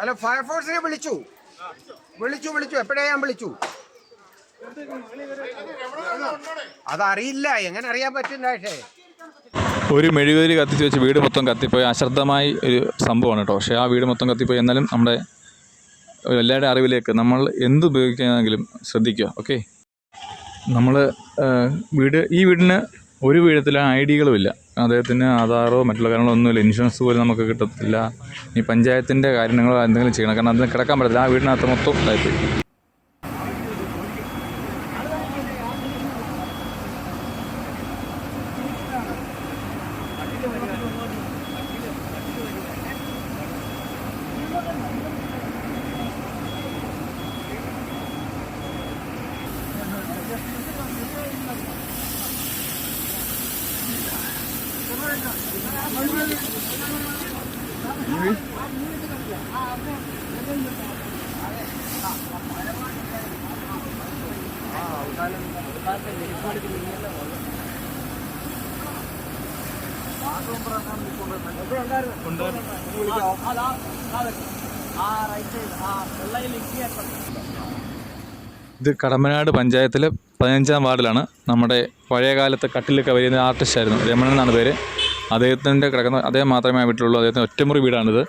അല്ല ഫയർഫോഴ്സിനെ വിളിച്ചു. വിളിച്ചു വിളിച്ചു. എപ്പോഴാ ഞാൻ വിളിച്ചു? അതറിയില്ല. എങ്ങനെ അറിയാൻ പറ്റില്ല ഒരു മെഴുകുതിരി കത്തിച്ച് വെച്ച് വീട് മൊത്തം കത്തിപ്പോയി അശ്രദ്ധമായി ഒരു സംഭവമാണ് കേട്ടോ. പക്ഷേ ആ വീട് മൊത്തം കത്തിപ്പോയി. എന്നാലും നമ്മുടെ എല്ലാവരുടെ അറിവിലേക്ക് നമ്മൾ എന്ത് ഉപയോഗിക്കുകയാണെങ്കിലും ശ്രദ്ധിക്കുക. ഓക്കെ? നമ്മൾ വീട് ഈ വീടിന് ഒരു വീഴത്തിലെ ഐഡികളുമില്ല ഡികളുമില്ല അദ്ദേഹത്തിന് ആധാറോ മറ്റുള്ള കാര്യങ്ങളോ ഒന്നുമില്ല. ഇൻഷുറൻസ് പോലും നമുക്ക് കിട്ടത്തില്ല. ഈ പഞ്ചായത്തിന്റെ കാര്യങ്ങളോ എന്തെങ്കിലും ചെയ്യണം. കാരണം അതിന് കിടക്കാൻ പറ്റത്തില്ല. ആ വീടിനകത്ത് മൊത്തം ഇതായിപ്പോയി. ഇത് കടമ്പനാട് പഞ്ചായത്തിലെ പതിനഞ്ചാം വാർഡിലാണ് നമ്മുടെ പഴയ കാലത്ത് കട്ടിലൊക്കെ കവരുന്ന ആർട്ടിസ്റ്റ് ആയിരുന്നു. രമണൻ എന്നാണ് പേര്. അദ്ദേഹത്തിന്റെ കിടക്കുന്ന അദ്ദേഹം മാത്രമേ ആ വീട്ടിലുള്ളൂ. അദ്ദേഹത്തിന് ഒറ്റമുറി വീടാണിത്.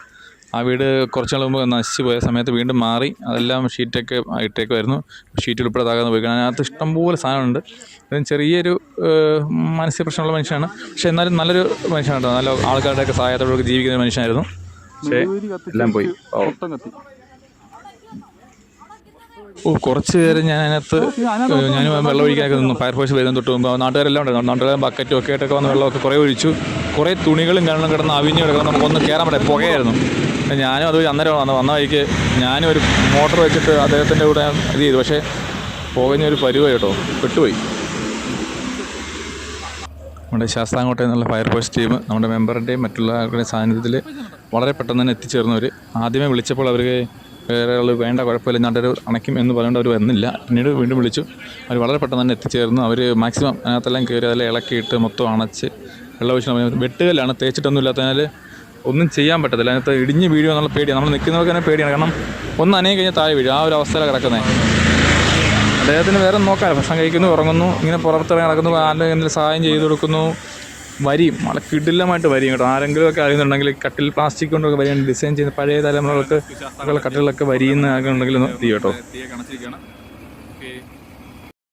ആ വീട് കുറച്ച് നാൾ മുമ്പ് നശിച്ചു പോയ സമയത്ത് വീണ്ടും മാറി. അതെല്ലാം ഷീറ്റൊക്കെ ഇട്ടേക്കുമായിരുന്നു. ഷീറ്റ് ഉൾപ്പെടെ തകർന്ന് പോയി. കാരണം അതിനകത്ത് ഇഷ്ടംപോലെ സാധനമുണ്ട് അദ്ദേഹം ചെറിയൊരു മാനസിക പ്രശ്നമുള്ള മനുഷ്യനാണ്. പക്ഷേ എന്നാലും നല്ലൊരു മനുഷ്യനാണ് കേട്ടോ. നല്ല ആൾക്കാരുടെയൊക്കെ സഹായത്തോടൊക്കെ ജീവിക്കുന്ന ഒരു മനുഷ്യനായിരുന്നു. പക്ഷേ എല്ലാം പോയി. ഓ. ഓ കുറച്ച് പേര് ഞാൻ അതിനകത്ത് ഞാൻ വെള്ളം ഒഴിക്കാനൊക്കെ നിന്നു. ഫയർഫോഴ്സ് വരുന്ന തൊട്ട് മുമ്പ് നാട്ടുകാരെല്ലാം ഉണ്ടായിരുന്നു നാട്ടുകാരും ബക്കറ്റും ഒക്കെ ആയിട്ടൊക്കെ വന്ന് വെള്ളമൊക്കെ കുറേ ഒഴിച്ചു. കുറേ തുണികളും കാരണം കിടന്ന് അവിഞ്ഞ് കിടക്കണം നമുക്കൊന്ന് കയറാൻ പറ്റില്ല. പുകയായിരുന്നു. ഞാനും അത് അന്നേരം വന്ന വന്ന വഴിക്ക് ഞാനും ഒരു മോട്ടർ വെച്ചിട്ട് അദ്ദേഹത്തിന്റെ കൂടെ ഇത് ചെയ്തു. പക്ഷേ പുകഞ്ഞൊരു പരുവ കേട്ടോ. പെട്ടുപോയി. നമ്മുടെ ശാസ്താംകോട്ടയിൽ നിന്നുള്ള ഫയർഫോഴ്സ് ടീം നമ്മുടെ മെമ്പറിന്റെയും മറ്റുള്ളവരുടെയും സാന്നിധ്യത്തിൽ വളരെ പെട്ടെന്ന് തന്നെ എത്തിച്ചേർന്നവർ ആദ്യമേ വിളിച്ചപ്പോൾ അവർ വേറെ ആൾ വേണ്ട കുഴപ്പമില്ല ഞാനൊരു അണയ്ക്കും എന്ന് പറഞ്ഞുകൊണ്ട് അവർ വന്നില്ല. പിന്നീട് വീണ്ടും വിളിച്ചു. അവർ വളരെ പെട്ടെന്ന് തന്നെ എത്തിച്ചേർന്നു. അവർ മാക്സിമം അതിനകത്തെല്ലാം കയറി അതെല്ലാം ഇളക്കിയിട്ട് മൊത്തം അണച്ച് വെള്ളം ഒഴിച്ച് വെട്ടുകല്ലാണ്. തേച്ചിട്ടൊന്നും ഇല്ലാത്തതിനാൽ ഒന്നും ചെയ്യാൻ പറ്റത്തില്ല. അതിനകത്ത് ഇടിഞ്ഞ് വീഴുമോ എന്നുള്ള പേടിയാണ് നമ്മൾ നിൽക്കുന്നവർക്ക് തന്നെ പേടിയാണ്. കാരണം ഒന്ന് അനേ കഴിഞ്ഞാൽ താഴെ വീഴും. ആ ഒരു അവസ്ഥയിലാണ് കിടക്കുന്നത് അദ്ദേഹത്തിന് വേറെ നോക്കാൻ ഭക്ഷണം കഴിക്കുന്നു ഉറങ്ങുന്നു ഇങ്ങനെ പുറത്തിറങ്ങി നടക്കുന്നു ആരുടെ എന്തെങ്കിലും സഹായം ചെയ്തു കൊടുക്കുന്നു. വരിയും വളരെ കിടിലമായിട്ട് വരിയും കേട്ടോ. ആരെങ്കിലും ഒക്കെ അറിയുന്നുണ്ടെങ്കിൽ കട്ടിൽ പ്ലാസ്റ്റിക് കൊണ്ടൊക്കെ വരിയാണ് ഡിസൈൻ ചെയ്യുന്ന പഴയ തലമുറകൾക്ക് കട്ടിലൊക്കെ വരിയുന്ന ആകെ ഉണ്ടെങ്കിൽ ഒന്ന് ചെയ്യും കേട്ടോ.